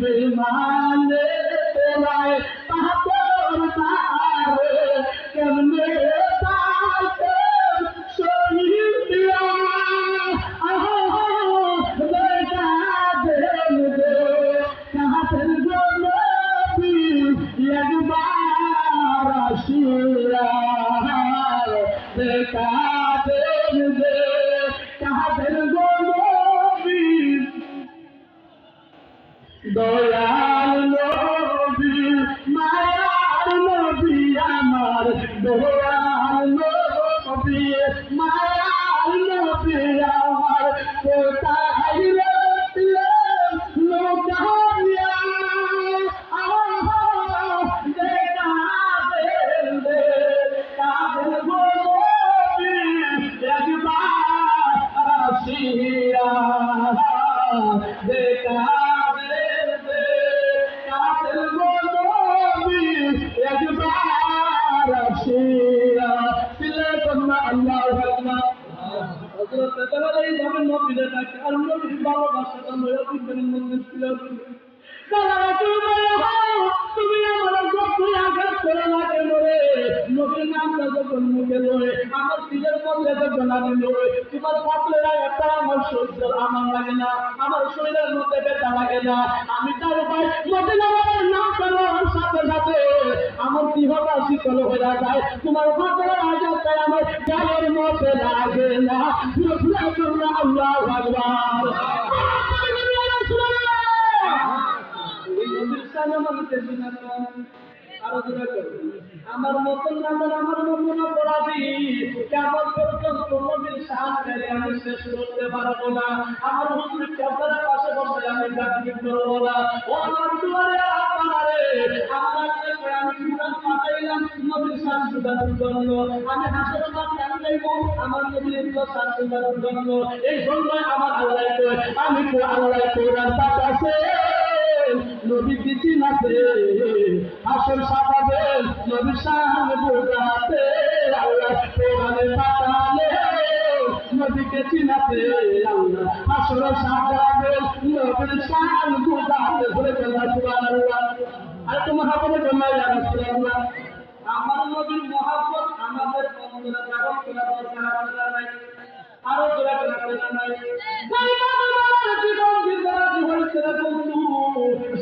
বেমানে তোমায় পাপর তারে কেমনে তাকে শহীদ দিয়া আহো, বেটা দেন দে কাহাতের গনবি একবার আসিয়া। দেখা দয়াল নবী মায়ার নবী আমার দয়াল নবী মায়ার হযরত তাআলা এই ভাবে নবীরে ডাকে আর নবীর ভালোবাসাটা লয়া দিবেন মধ্যে ছিল। তুমি আমার গপ্পে আঘাত করে না কেন রে নবীর নামটা যখন মুখে লয়ে আমার দিলের মধ্যে লাগে লাগে আমার গায়ের আল্লাহ না তো? আরও জোরে করো। আমার মতন নামের আমার মতন অপরাধী কেমন পর্যন্ত নবীর সাহায্যে আমি শেষ করতে পারব না আমার হুজুর ক্যামেরার পাশে বসে আমি গাছি করব না ও আমার দুয়ারে আপনারে আপনাকে আমি নবীর সাহায্য দানের জন্য? আমি যাইব আমার নবীর জন্য এই জন্য আমার আল্লাহ আমি তো আল্লাহ কোরআন পাঠাছে নবী কিছু নাতে আসল সাজাবে নবী সাহায্য বোঝাতে আল্লাহ কোরআনে বলে গেল আর তোমার হাতে জমা রাসূলুল্লাহ নবীর মহাব্বত আমাদের অন্তরে ধারণ করা দরকার আরও জোরে করে নাই